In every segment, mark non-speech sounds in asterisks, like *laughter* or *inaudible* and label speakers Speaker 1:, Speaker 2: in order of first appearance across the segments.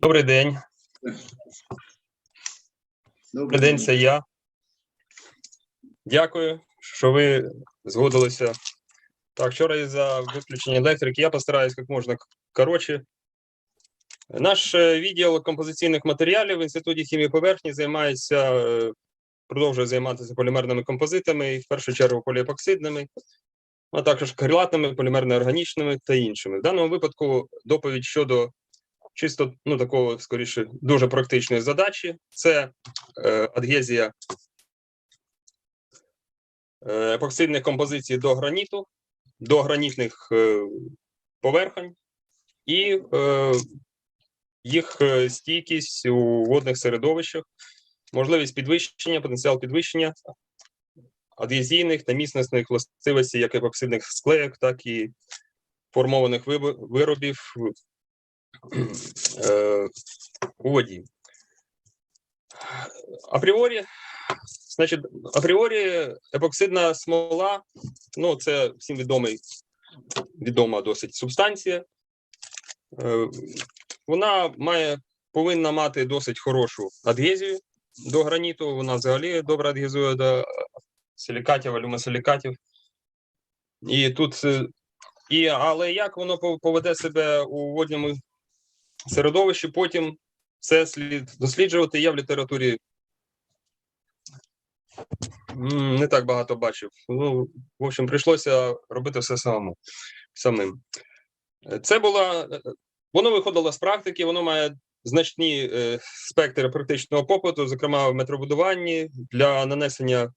Speaker 1: Добрий день. Добрий день, це я. Дякую, що ви згодилися. Так, вчора із-за виключення електрики я постараюсь як можна коротше. Наш е, відділ композиційних матеріалів в Інституті хімії поверхні займається, е, продовжує займатися полімерними композитами, і в першу чергу поліепоксидними, а також крилатними, полімерно-органічними та іншими. В даному випадку доповідь щодо чисто ну такого скоріше дуже практичної задачі. Це е, адгезія е, епоксидних композицій до граніту, до гранітних е, поверхонь і е, їх е, стійкість у водних середовищах, можливість підвищення, потенціал підвищення адгезійних та міцнісних властивостей як епоксидних склеєк, так і формованих виробів е, у воді. Апріорі, значить, апріорі епоксидна смола, ну, це всім відомий, відома досить субстанція. Е, Вона має, повинна мати досить хорошу адгезію до граніту. Вона взагалі добре адгезує до силікатів, алюмосилікатів. І тут, е, і, але як воно поведе себе у водному середовищі, потім це слід досліджувати. Я в літературі не так багато бачив. Ну, в общем, прийшлося робити все самому самим. Це була е, воно виходило з практики, воно має значні е, спектри практичного попиту, зокрема в метробудуванні для нанесення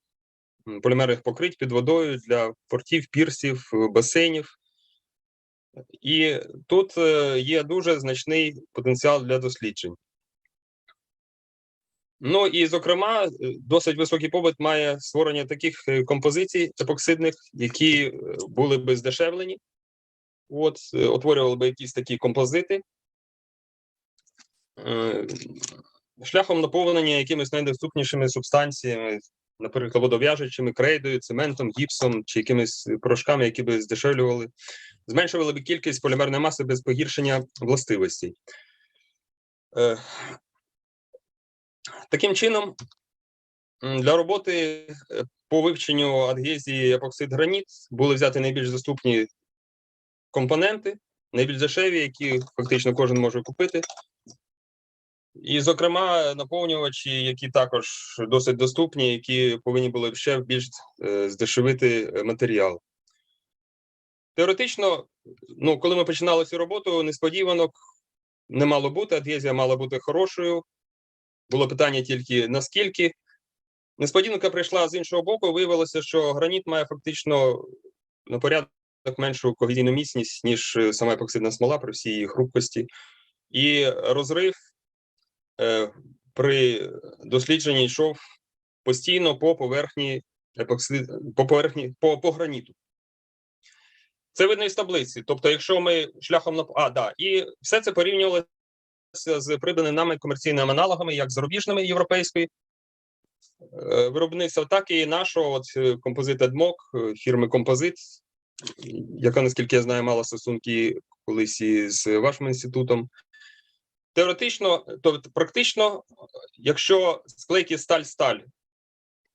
Speaker 1: полімерних покрить під водою для портів, пірсів, басейнів. І тут е, є дуже значний потенціал для досліджень. Ну і, зокрема, е, досить високий побит має створення таких е, композицій епоксидних, які були би здешевлені, от, утворювали би якісь такі композити, шляхом наповнення якимись найдоступнішими субстанціями, наприклад, водов'яжучими, крейдою, цементом, гіпсом чи якимись порошками, які би здешевлювали зменшували б кількість полімерної маси без погіршення властивостей. Е, Таким чином, для роботи е, по вивченню адгезії епоксид граніт були взяті найбільш доступні компоненти, найбільш дешеві, які фактично кожен може купити. І, зокрема, наповнювачі, які також досить доступні, які повинні були ще більш е, здешевити е, матеріал. Теоретично, ну, коли ми починали цю роботу, несподіванок не мало бути, адгезія мала бути хорошою. Було питання тільки наскільки. Несподіванка прийшла з іншого боку, виявилося, що граніт має фактично на порядок меншу когезійну міцність, ніж е, сама епоксидна смола при всій її хрупкості. І розрив при дослідженні йшов постійно по поверхні епоксид, по поверхні, по, по граніту. Це видно із таблиці. Тобто, якщо ми шляхом на а, да, і все це порівнювалося з придбаними нами комерційними аналогами, як зарубіжними європейської е, виробництва, так і нашого от е, композит Едмок, е, фірми Композит, яка, наскільки я знаю, мала стосунки колись із вашим інститутом. Теоретично, тобто практично, якщо склейки сталь-сталь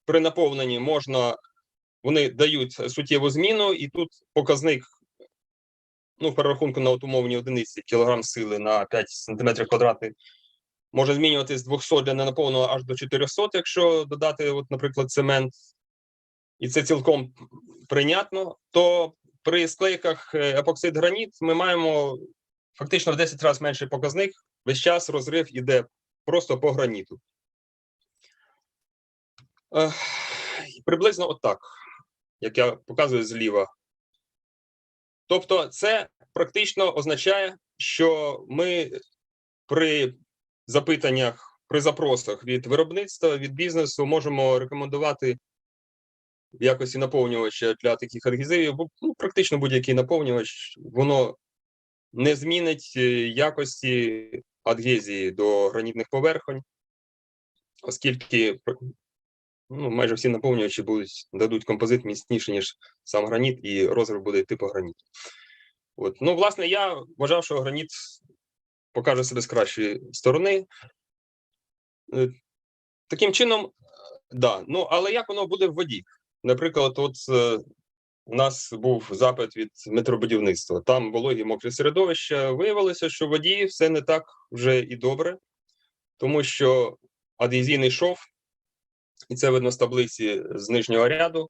Speaker 1: при наповненні можна вони дають суттєву зміну, і тут показник, ну, в перерахунку на умовні одиниці кілограм сили на 5 см квадратних може змінювати з 200 для ненаповненого аж до 400, якщо додати, от, наприклад, цемент, і це цілком прийнятно, то при склейках е, епоксид граніт ми маємо фактично в 10 разів менший показник. Весь час розрив іде просто по граніту. Ех, Приблизно отак як я показую зліва. Тобто, це практично означає, що ми при запитаннях, при запросах від виробництва, від бізнесу можемо рекомендувати в якості наповнювача для таких адгезивів, бо ну, практично будь-який наповнювач, воно не змінить е, якості адгезії до гранітних поверхонь, оскільки ну, майже всі наповнювачі будуть дадуть композит міцніший, ніж сам граніт, і розрив буде йти по граніту. От. Ну, власне, я вважав, що граніт покаже себе з кращої сторони. Е, Таким чином, да. Ну, але як воно буде в воді? Наприклад, от е, у нас був запит від метробудівництва. Там вологі мокрі середовища. Виявилося, що в воді все не так вже і добре, тому що адгезійний шов, і це видно з таблиці з нижнього ряду,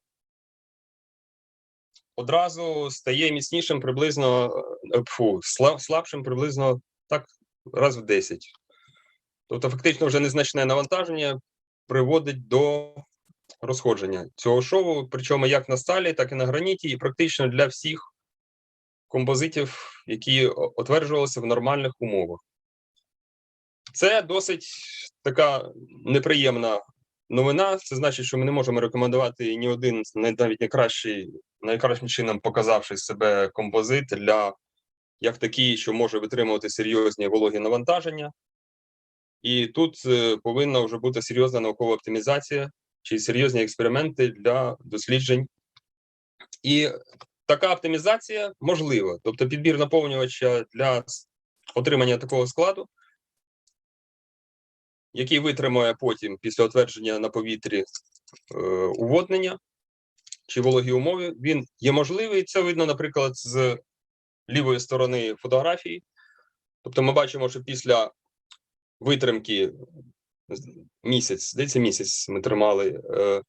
Speaker 1: одразу стає міцнішим приблизно е, фу, слабшим приблизно так раз в 10. Тобто, фактично, вже незначне навантаження приводить до розходження цього шову, причому як на сталі, так і на граніті, і практично для всіх композитів, які утверджувалися в нормальних умовах. Це досить така неприємна новина. Це значить, що ми не можемо рекомендувати ні один, навіть навіть найкращий, найкращим чином показавши себе композит для як такий, що може витримувати серйозні вологі навантаження. І тут е, повинна вже бути серйозна наукова оптимізація чи серйозні експерименти для досліджень. І така оптимізація можлива. Тобто підбір наповнювача для отримання такого складу, який витримує потім після утвердження на повітрі е, уводнення чи вологі умови, він є можливий. Це видно, наприклад, з лівої сторони фотографії. Тобто ми бачимо, що після витримки місяць, здається, місяць ми тримали е,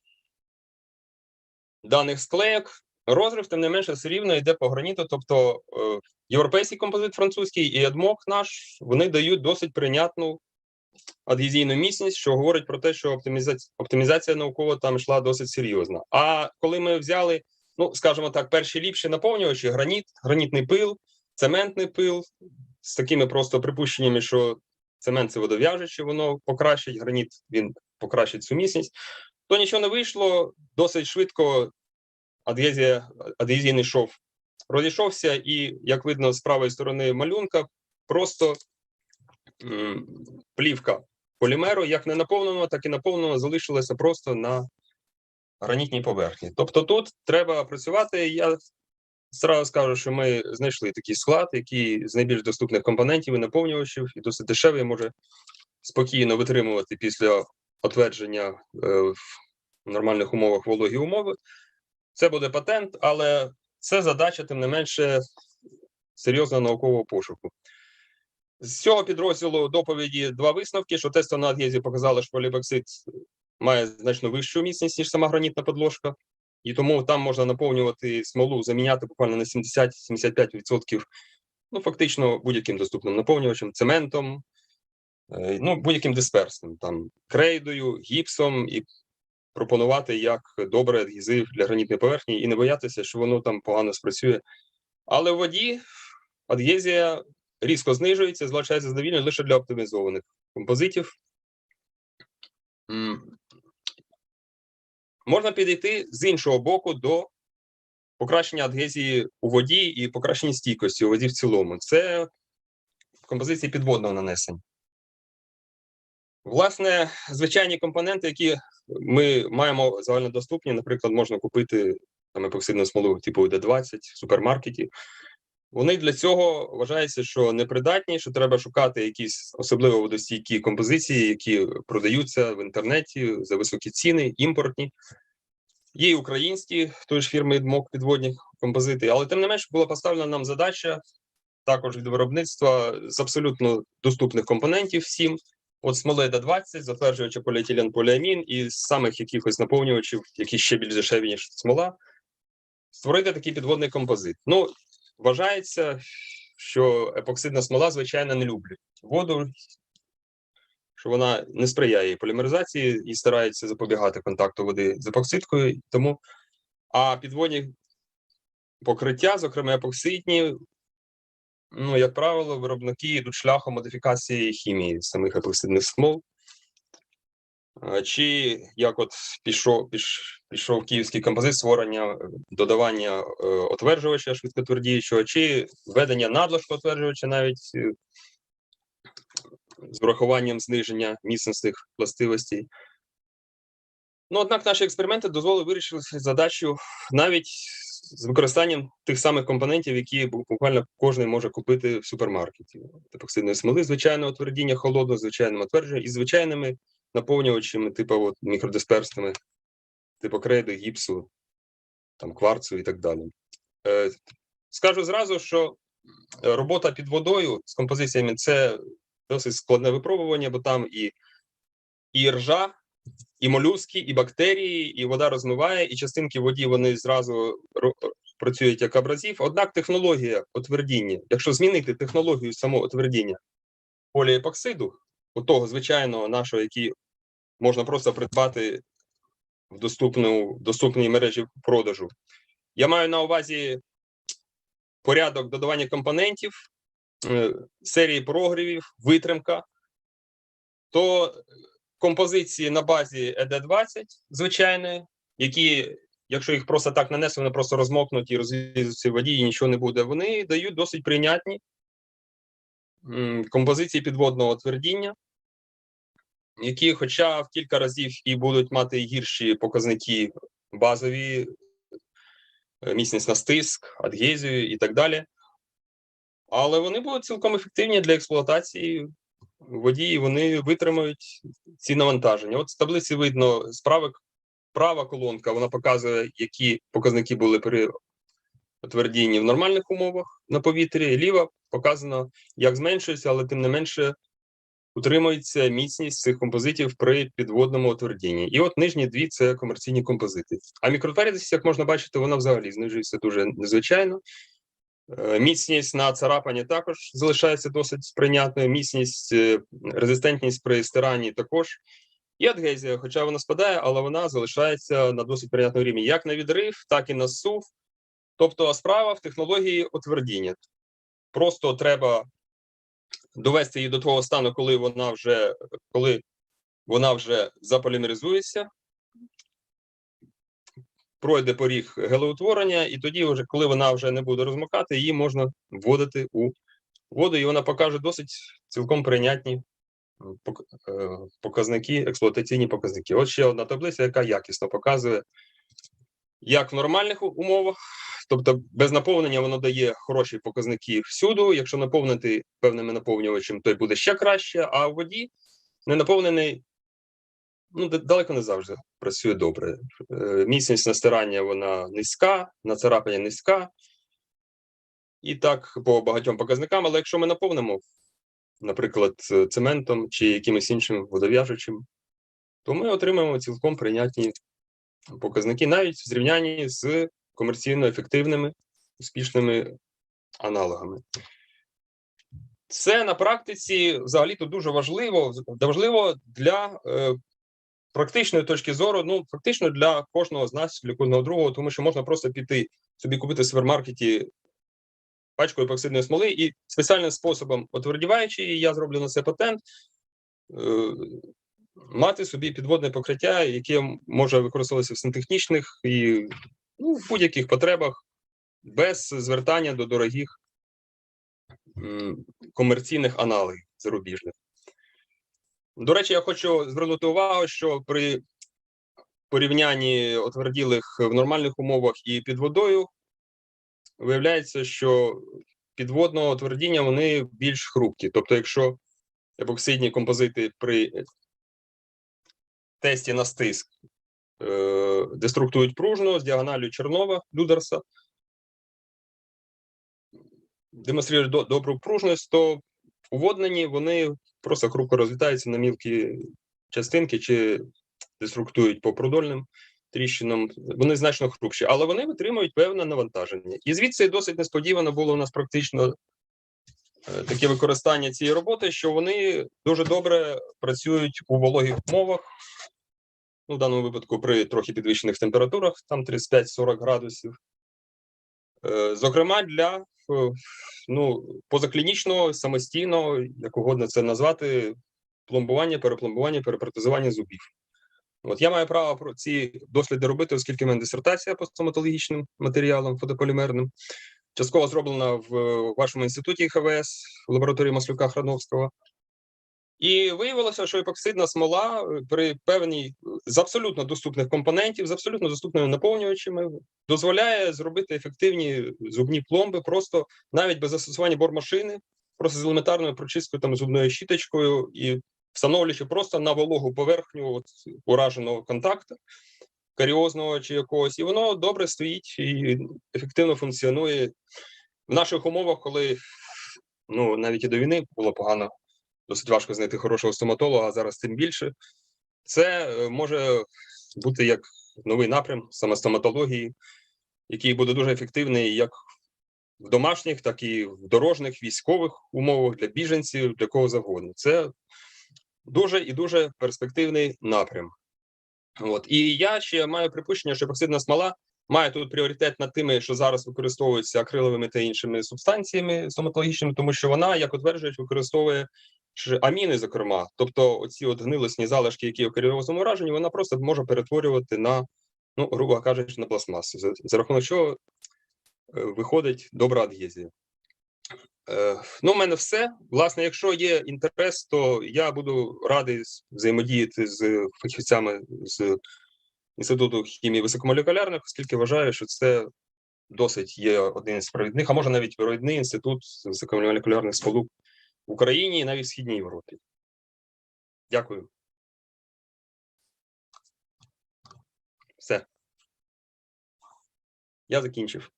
Speaker 1: даних склеєк. Розрив, тим не менше, все рівно йде по граніту. Тобто е, європейський композит французький і адмок наш вони дають досить прийнятну адгезійну міцність, що говорить про те, що оптимізація, оптимізація наукова там йшла досить серйозна. А коли ми взяли, ну скажімо так, перші ліпші наповнювачі: граніт, гранітний пил, цементний пил з такими просто припущеннями, що цемент це водов'яжуче, воно покращить, граніт він покращить цю міцність. То нічого не вийшло досить швидко. Адгезія, адгезійний шов розійшовся, і як видно з правої сторони малюнка, просто м, плівка полімеру, як не наповненого, так і наповненого залишилася просто на гранітній поверхні. Тобто тут треба працювати. Я зразу скажу, що ми знайшли такий склад, який з найбільш доступних компонентів і наповнювачів, і досить дешевий, може спокійно витримувати після отвердження е, в нормальних умовах вологі умови. Це буде патент, але це задача, тим не менше, серйозного наукового пошуку. З цього підрозділу доповіді два висновки, що тести на адгезі показали, що полібоксид має значно вищу міцність, ніж сама гранітна подложка, і тому там можна наповнювати смолу, заміняти буквально на 70-75%, ну, фактично, будь-яким доступним наповнювачем, цементом, е, ну, будь-яким дисперсним, там, крейдою, гіпсом, і пропонувати як добре адгезив для гранітної поверхні, і не боятися, що воно там погано спрацює. Але в воді адгезія різко знижується, залишається задовільною лише для оптимізованих композитів. Можна підійти з іншого боку до покращення адгезії у воді і покращення стійкості у воді в цілому. Це композиції підводного нанесення. Власне, звичайні компоненти, які ми маємо загальнодоступні, наприклад, можна купити там епоксидну смолу типу д-20 в супермаркеті. Вони для цього вважається, що непридатні, що треба шукати якісь особливо водостійкі композиції, які продаються в інтернеті за високі ціни, імпортні. Є і українські тої ж фірми «Дмок» підводні композити, але тим не менш була поставлена нам задача також від виробництва з абсолютно доступних компонентів всім. От смоледа 20, затверджуючи поліетилен поліамін, і самих якихось наповнювачів, які ще більш дешеві, ніж смола, створити такий підводний композит. Ну, вважається, що епоксидна смола, звичайно, не люблять воду, що вона не сприяє полімеризації і старається запобігати контакту води з епоксидкою. Тому, а підводні покриття, зокрема епоксидні, ну, як правило, виробники йдуть шляхом модифікації хімії самих епоксидних смол. Чи як от пішов, піш, пішов київський композит створення додавання е, отверджувача швидкотвердіючого, чи введення надлишку отверджувача навіть е, з врахуванням зниження міцностих властивостей. Ну, однак наші експерименти дозволили вирішити задачу навіть з використанням тих самих компонентів, які буквально кожен може купити в супермаркеті. Епоксидної смоли, звичайного твердіння холодного, звичайним отвердженням і звичайними наповнювачами, типу от, мікродисперсними, типу крейди, гіпсу, там, кварцу і так далі. Е, скажу зразу, що е, робота під водою з композиціями це досить складне випробування, бо там і, і ржа, і молюски, і бактерії, і вода розмиває, і частинки воді вони зразу працюють як абразив. Однак технологія отвердіння, якщо змінити технологію самого отвердіння поліепоксиду, у того звичайного нашого, який можна просто придбати в доступну, доступній мережі продажу. Я маю на увазі порядок додавання компонентів, серії прогрівів, витримка, то композиції на базі ED20 звичайної, які, якщо їх просто так нанесли, вони просто розмокнуть і розлізуться в воді, і нічого не буде. Вони дають досить прийнятні композиції підводного твердіння, які, хоча в кілька разів і будуть мати гірші показники базові, е, міцність на стиск, адгезію і так далі. Але вони будуть цілком ефективні для експлуатації в воді, і вони витримають ці навантаження. От з таблиці видно справа, права колонка, вона показує, які показники були при твердінні в нормальних умовах на повітрі. Ліва показано, як зменшується, але тим не менше утримується міцність цих композитів при підводному отвердінні. І от нижні дві це комерційні композити. А мікротвердість, як можна бачити, вона взагалі знижується дуже незвичайно. Е, Міцність на царапанні також залишається досить прийнятною. Міцність, е, резистентність при стиранні також. І адгезія, хоча вона спадає, але вона залишається на досить прийнятному рівні як на відрив, так і на сув. Тобто справа в технології отвердіння. Просто треба довести її до того стану, коли вона вже коли вона вже заполімеризується, пройде поріг гелеутворення, і тоді, вже, коли вона вже не буде розмокати, її можна вводити у воду, і вона покаже досить цілком прийнятні пок- е, показники, експлуатаційні показники. От ще одна таблиця, яка якісно показує, як в нормальних умовах, тобто без наповнення воно дає хороші показники всюду. Якщо наповнити певними наповнювачем, то й буде ще краще, а в воді не наповнений ну, далеко не завжди працює добре. Е, Міцність на стирання вона низька, на царапання низька. І так по багатьом показникам. Але якщо ми наповнимо, наприклад, цементом чи якимось іншим водов'яжучим, то ми отримаємо цілком прийнятні показники, навіть в зрівнянні з комерційно ефективними успішними аналогами. Це на практиці взагалі-то дуже важливо, важливо для е, практичної точки зору, ну фактично для кожного з нас, для кожного другого, тому що можна просто піти собі купити в супермаркеті пачку епоксидної смоли і спеціальним способом, отвердіваючи її, я зроблю на це патент, е, мати собі підводне покриття, яке може використовуватися в сантехнічних і ну, в будь-яких потребах без звертання до дорогих комерційних аналогів зарубіжних. До речі, я хочу звернути увагу, що при порівнянні отверділих в нормальних умовах і під водою виявляється, що підводного отвердіння вони більш хрупкі. Тобто, якщо епоксидні композити при тесті на стиск е, деструктують пружно з діагоналю Чернова Людерса, демонструють до- добру пружність, то у водненні вони просто хрупко розлітаються на мілкі частинки чи деструктують по продольним тріщинам. Вони значно хрупші, але вони витримують певне навантаження. І звідси досить несподівано було у нас практично е, таке використання цієї роботи, що вони дуже добре працюють у вологих умовах. Ну, в даному випадку при трохи підвищених температурах, там 35-40 градусів. Е, Зокрема, для ну, позаклінічно, самостійно, як угодно це назвати, пломбування, перепломбування, перепротезування зубів. От я маю право про ці досліди робити, оскільки в мене дисертація по стоматологічним матеріалам фотополімерним, частково зроблена в е, вашому інституті ХВС в лабораторії Маслюка Храновського. І виявилося, що епоксидна смола е, при певній з абсолютно доступних компонентів, з абсолютно доступними наповнювачами, дозволяє зробити ефективні зубні пломби просто навіть без застосування бормашини, просто з елементарною прочисткою там зубною щіточкою і встановлюючи просто на вологу поверхню от, ураженого контакту каріозного чи якогось, і воно добре стоїть і ефективно функціонує в наших умовах, коли ну навіть і до війни було погано, досить важко знайти хорошого стоматолога, зараз тим більше. Це е, може бути як новий напрям саме стоматології, який буде дуже ефективний як в домашніх, так і в дорожніх військових умовах для біженців, для кого завгодно. Це дуже і дуже перспективний напрям. От і я ще маю припущення, що епоксидна смола має тут пріоритет над тими, що зараз використовуються акриловими та іншими субстанціями стоматологічними, тому що вона, як утверджують, використовує аміни, зокрема, тобто оці от гнилосні залишки, які у каріозному ураженні, вона просто може перетворювати на, ну грубо кажучи, на пластмасу, за, за рахунок чого е, виходить добра адгезія. Е, ну, у мене все. Власне, якщо є інтерес, то я буду радий взаємодіяти з фахівцями з інституту хімії високомолекулярних, оскільки вважаю, що це досить є один з провідних, а може навіть провідний інститут високомолекулярних сполук в Україні і навіть в Східній Європі. Дякую. Все. Я закінчив.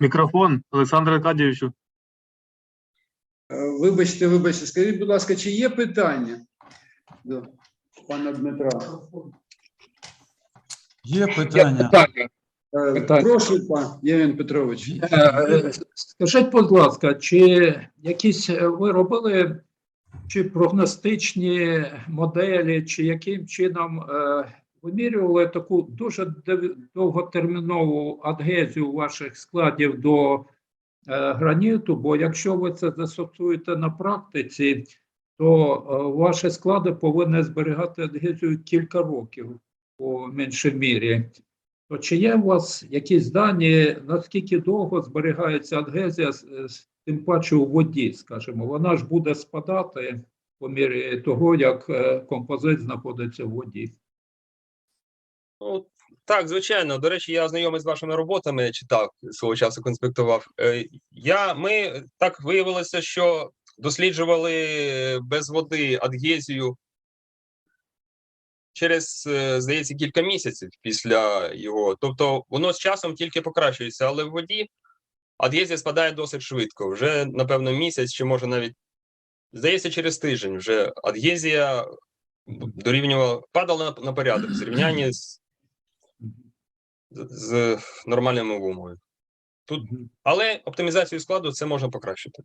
Speaker 2: Мікрофон Олександру Аркадійовичу.
Speaker 3: Е, Вибачте, вибачте, скажіть, будь ласка, чи є питання до пана Дмитра?
Speaker 4: Є питання.
Speaker 3: Е,
Speaker 5: Питання.
Speaker 3: Прошу, пан Євген Петрович.
Speaker 5: Е, е, Скажіть, будь ласка, чи якісь е, ви робили чи прогностичні моделі, чи яким чином е, вимірювали таку дуже довготермінову адгезію ваших складів до е, граніту? Бо якщо ви це застосуєте на практиці, то е, ваші склади повинні зберігати адгезію кілька років по меншій мірі. То чи є у вас якісь дані, наскільки довго зберігається адгезія, з- тим паче у воді, скажімо, вона ж буде спадати по мірі того, як е, композит знаходиться в воді.
Speaker 1: Ну, так, звичайно. До речі, я знайомий з вашими роботами, читав свого часу, конспектував. Е, Я, ми так виявилося, що досліджували без води адгезію через, е, здається, кілька місяців після його. Тобто воно з часом тільки покращується, але в воді адгезія спадає досить швидко. Вже, напевно, місяць, чи може навіть, здається, через тиждень вже адгезія дорівнювала, падала на, порядок в зрівнянні з з- з нормальними умовами. Тут, але оптимізацію складу це можна покращити.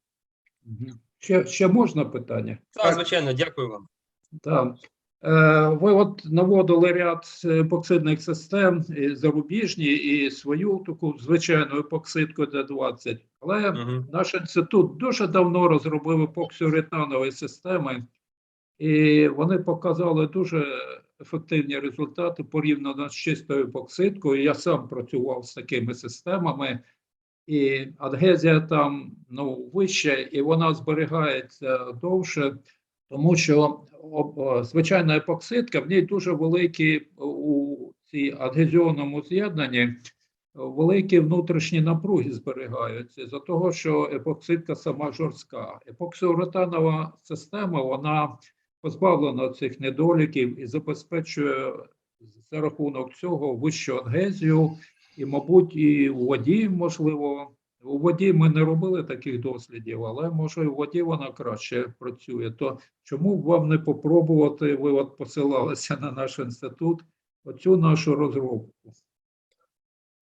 Speaker 5: Ще, ще можна питання?
Speaker 1: Так, звичайно, дякую вам.
Speaker 5: Так. Е, Ви от наводили ряд епоксидних систем, і зарубіжні, і свою таку звичайну епоксидку Д-20. Але
Speaker 1: Угу.
Speaker 5: Наш інститут дуже давно розробив епоксіуретанові системи, і вони показали дуже ефективні результати порівняно з чистою епоксидкою. Я сам працював з такими системами, і адгезія там ну, вища, і вона зберігається довше, тому що об- звичайна епоксидка, в ній дуже великі у цій адгезіонному з'єднанні великі внутрішні напруги зберігаються за того, що епоксидка сама жорстка. Епоксиуретанова система вона позбавлена цих недоліків і забезпечує за рахунок цього вищу адгезію, і, мабуть, і у воді можливо. У воді ми не робили таких дослідів, але може і у воді вона краще працює. То чому б вам не попробувати? Ви от посилалися на наш інститут, оцю нашу розробку.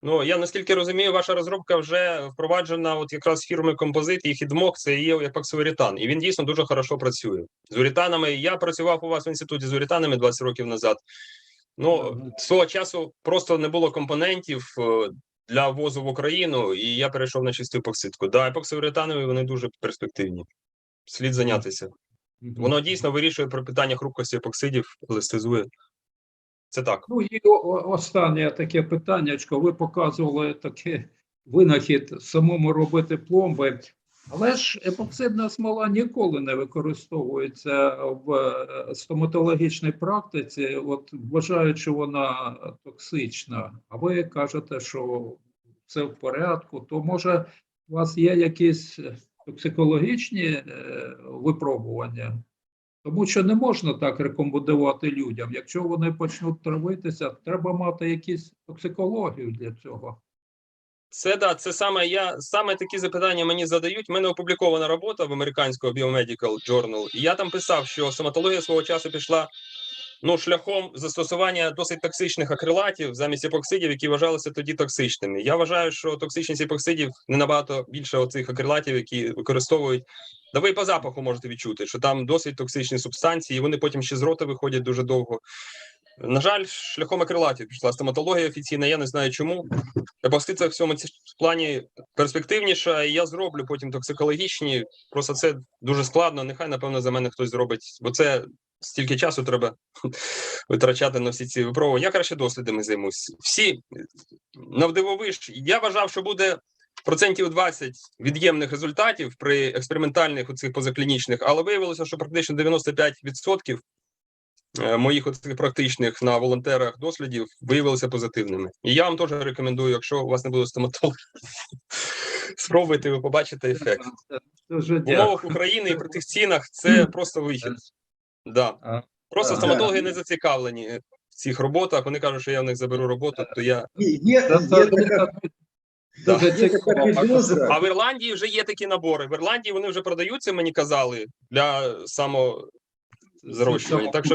Speaker 1: Ну, я наскільки розумію, ваша розробка вже впроваджена от якраз фірмою композит і хідмок, це є епоксиурітан. І він дійсно дуже хорошо працює. З урітанами я працював у вас в інституті з урітанами 20 років назад. Ну, того часу просто не було компонентів е, для ввозу в Україну, і я перейшов на чисту епоксидку. Да, епоксиуретанові вони дуже перспективні. Слід зайнятися. Воно дійсно вирішує про питання хрупкості епоксидів, листизує. Це так.
Speaker 5: Ну і останнє таке питаннячко. Ви показували таке винахід самому робити пломби. Але ж епоксидна смола ніколи не використовується в е, стоматологічній практиці, от вважають, що вона токсична. А ви кажете, що це в порядку, то може у вас є якісь токсикологічні е, випробування? Тому що не можна так рекомендувати людям. Якщо вони почнуть травитися, треба мати якісь токсикологію для цього.
Speaker 1: Це да, це саме я саме такі запитання мені задають. У мене опублікована робота в американського Biomedical Journal, і я там писав, що стоматологія свого часу пішла ну шляхом застосування досить токсичних акрилатів замість епоксидів, які вважалися тоді токсичними. Я вважаю, що токсичність епоксидів не набагато більше оцих акрилатів, які використовують. Да ви по запаху можете відчути, що там досить токсичні субстанції, і вони потім ще з рота виходять дуже довго. На жаль, шляхом акрилатів пішла стоматологія офіційна. Я не знаю чому. Епоксид в цьому плані перспективніша, і я зроблю потім токсикологічні. Просто це дуже складно. Нехай, напевно, за мене хтось зробить, бо це стільки часу треба *laughs* витрачати на всі ці випробування. Я краще дослідами займусь. Всі навдивовиш. Я вважав, що буде процентів 20 від'ємних результатів при експериментальних оцих позаклінічних, але виявилося, що практично 95% е, моїх оцих практичних на волонтерах дослідів виявилися позитивними. І я вам теж рекомендую, якщо у вас не буде стоматолога, *laughs* спробуйте, ви побачите ефект.
Speaker 5: Дуже
Speaker 1: В умовах України і при тих цінах це просто вихід. Да. Просто стоматологи не зацікавлені в цих роботах. Вони кажуть, що я в них заберу роботу, то я.
Speaker 3: Є, така,
Speaker 1: Да. А в Ірландії вже є такі набори. В Ірландії вони вже продаються, мені казали, для самозарощування. Так що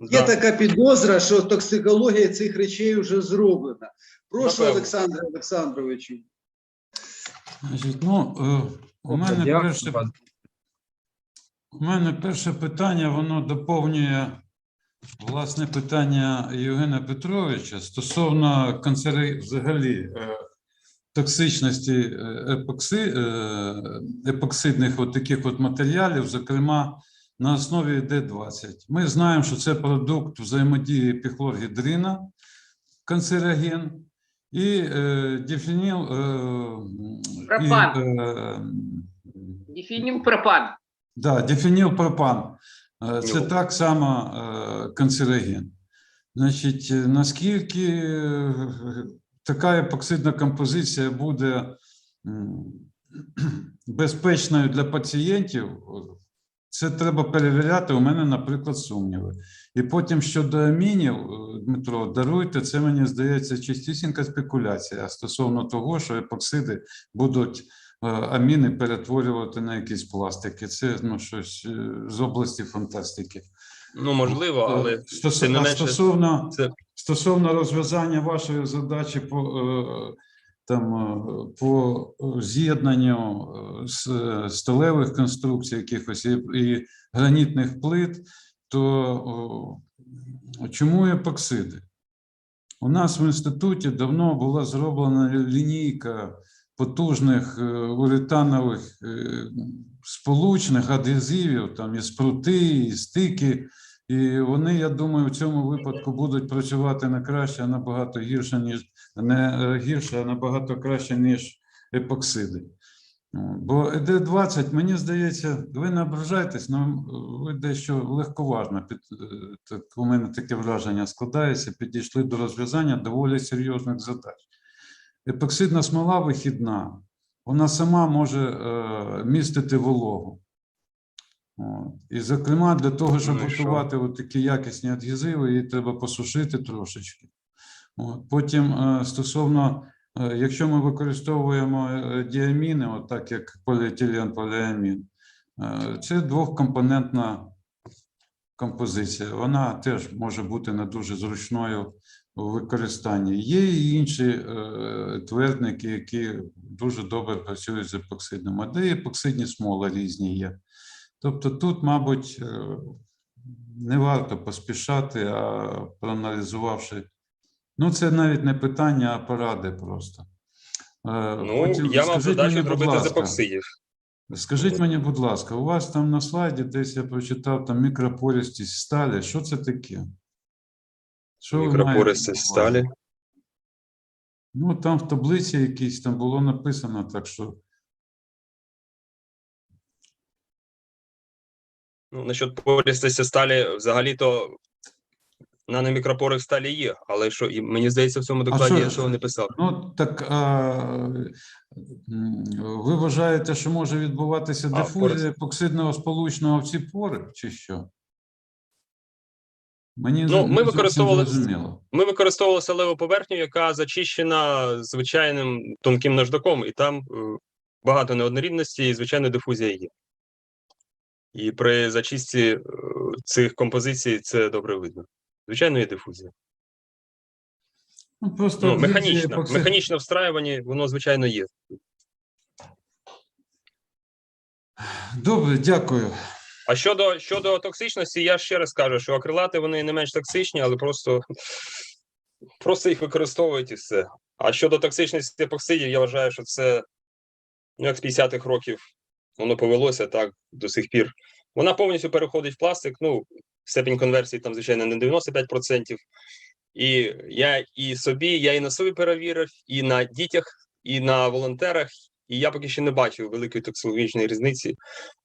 Speaker 3: Є
Speaker 1: да.
Speaker 3: така підозра, що токсикологія цих речей вже зроблена. Прошу,
Speaker 1: Напевно.
Speaker 3: Олександре Олександровичу.
Speaker 4: Значить, ну, е, у мене
Speaker 5: Дякую
Speaker 4: перше, у мене перше питання, воно доповнює власне питання Євгена Петровича стосовно канцери взагалі е, токсичності е, епокси, епоксидних от таких от матеріалів, зокрема на основі Д20. Ми знаємо, що це продукт взаємодії піхлоргідрина, канцероген, і е, дифеніл. Е, і,
Speaker 6: Пропан.
Speaker 4: е,
Speaker 6: Дефиним пропан.
Speaker 4: Да, дифенілпропан. Е, Це так само е, канцероген. Значить, е, наскільки е, така епоксидна композиція буде *clears throat* безпечною для пацієнтів, це треба перевіряти. У мене, наприклад, сумніви. І потім щодо амінів, е, Дмитро, даруйте, це мені здається чистісінька спекуляція стосовно того, що епоксиди будуть е, аміни перетворювати на якісь пластики. Це ну, щось е, з області фантастики.
Speaker 1: ну можливо, але
Speaker 4: Стос-
Speaker 1: не менше,
Speaker 4: стосовно,
Speaker 1: це
Speaker 4: стосовно розв'язання вашої задачі по, там, е, по з'єднанню е, з е, сталевих конструкцій якихось і, гранітних плит, то чому епоксиди? У нас в інституті давно була зроблена лінійка потужних уретанових сполучних адгезивів, там і спрути, і стики. І вони, я думаю, в цьому випадку будуть працювати не краще, а набагато гірше, ніж не е, гірше, а набагато краще, ніж епоксиди. Бо ЕД-20, мені здається, ви не ображаєтесь, але ви дещо легковажно під е, так у мене таке враження складається. Підійшли до розв'язання доволі серйозних задач. Епоксидна смола вихідна, вона сама може е, містити вологу. От. І, зокрема, для того, щоб
Speaker 1: Ну
Speaker 4: готувати такі якісні адгезиви, її треба посушити трошечки. От. Потім, е, стосовно, е, якщо ми використовуємо е, діаміни, от так як поліетилен, поліамін, це двохкомпонентна композиція. Вона теж може бути не дуже зручною у використанні. Є і інші твердники, які дуже добре працюють з епоксидним, а де епоксидні смоли різні є. Тобто тут, мабуть, не варто поспішати, а проаналізувавши. Ну, це навіть не питання, а поради просто. Е,
Speaker 1: ну
Speaker 4: потім
Speaker 1: я мав задачу зробити з епоксидів.
Speaker 4: Скажіть мені, будь ласка, у вас там на слайді десь я прочитав там мікропористість сталі. Що це таке? Що
Speaker 1: Мікропористість сталі.
Speaker 4: Ну, там в таблиці якійсь там було написано, так що
Speaker 1: Ну, насчет пористості сталі, взагалі-то наномікропори в сталі є, але що, і мені здається, в цьому докладі
Speaker 4: що-
Speaker 1: я цього не писав.
Speaker 4: Ну, так а, ви вважаєте, що може відбуватися
Speaker 1: А,
Speaker 4: дифузія епоксидного сполучного в ці пори, чи що? Мені
Speaker 1: Ну, ми використовували- Ми використовували солеву поверхню, яка зачищена звичайним тонким наждаком, і там е, багато неоднорідності і, звичайно, дифузія є. І при зачистці е, цих композицій це добре видно. Звичайно, є дифузія.
Speaker 4: Ну, просто
Speaker 1: Ну,
Speaker 4: адгезія
Speaker 1: механічна,
Speaker 4: епоксид-
Speaker 1: механічне встраювання, воно, звичайно, є.
Speaker 4: Добре, дякую.
Speaker 1: А щодо, щодо токсичності, я ще раз кажу, що акрилати вони не менш токсичні, але просто, просто їх використовують і все. А щодо токсичності епоксидів, я вважаю, що це ну, як з 50-х років воно повелося так до сих пір. Вона повністю переходить в пластик. Ну, степінь конверсії там, звичайно, не 95%. І я і собі, я і на собі перевірив, і на дітях, і на волонтерах. І я поки що не бачив великої токсологічної різниці.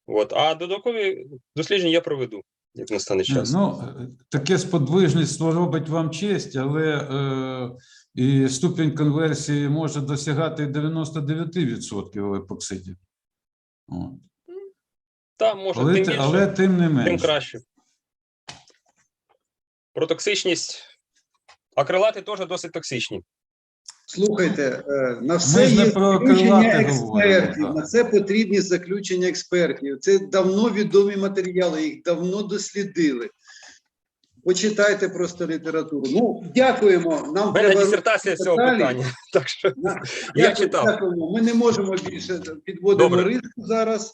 Speaker 1: От. А додаткові дослідження я проведу, як настане час.
Speaker 4: Ну, е, таке сподвижництво робить вам честь, але е, і ступінь конверсії може досягати 99% в епоксиді. От.
Speaker 1: Та, може,
Speaker 4: Але,
Speaker 1: тим більше,
Speaker 4: але тим не
Speaker 1: тим
Speaker 4: менше.
Speaker 1: краще. Про токсичність. Акрилати теж досить токсичні.
Speaker 3: Слухайте, е, на все є
Speaker 4: про
Speaker 3: заключення експертів, на це потрібні заключення експертів. Це давно відомі матеріали, їх давно дослідили. Почитайте просто літературу. Ну, дякуємо. Нам
Speaker 1: У мене
Speaker 3: треба
Speaker 1: дисертація з цього питання. *laughs* Так що Я
Speaker 3: Дякую,
Speaker 1: читав.
Speaker 3: Дякуємо. Ми не можемо більше підводимо
Speaker 1: Добре.
Speaker 3: риск зараз.